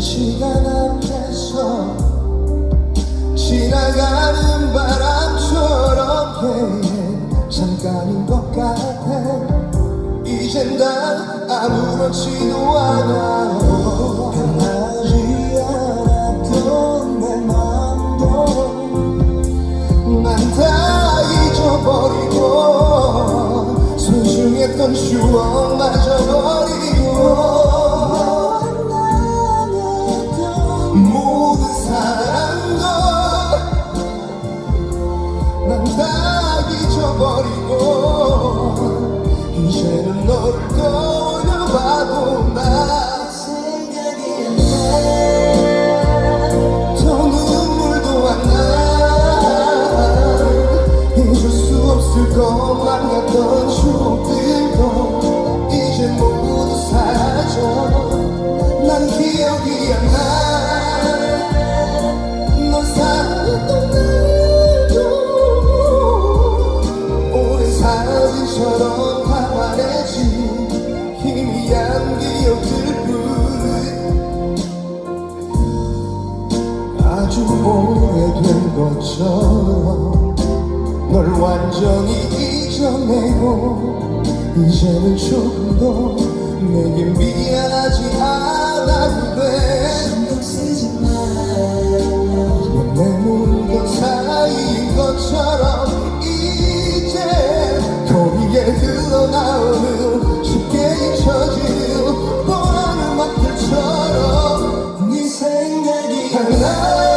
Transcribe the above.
시간 앞에서 지나가는 바람처럼 yeah, 잠깐인 것 같아. 이젠 난 아무렇지도 않아. 변하지 않았던 내 맘도 난 다 잊어버리고 소중했던 추억 버리고 이제는 너를 떠올려봐도 나 생각이 더 눈물도 안나. 잊을 수 없을 것만 같던 추억들도 이제 모두 사라져. 난 기억이 안나 넌 사랑했던 미미한 아주 오래된 것처럼 널 완전히 잊어내고 이제는 조금 더 내게 미안하지 않아도 돼 신경 쓰지 마내 모든 사이인 것처럼 이제 거리에 들 얘기할래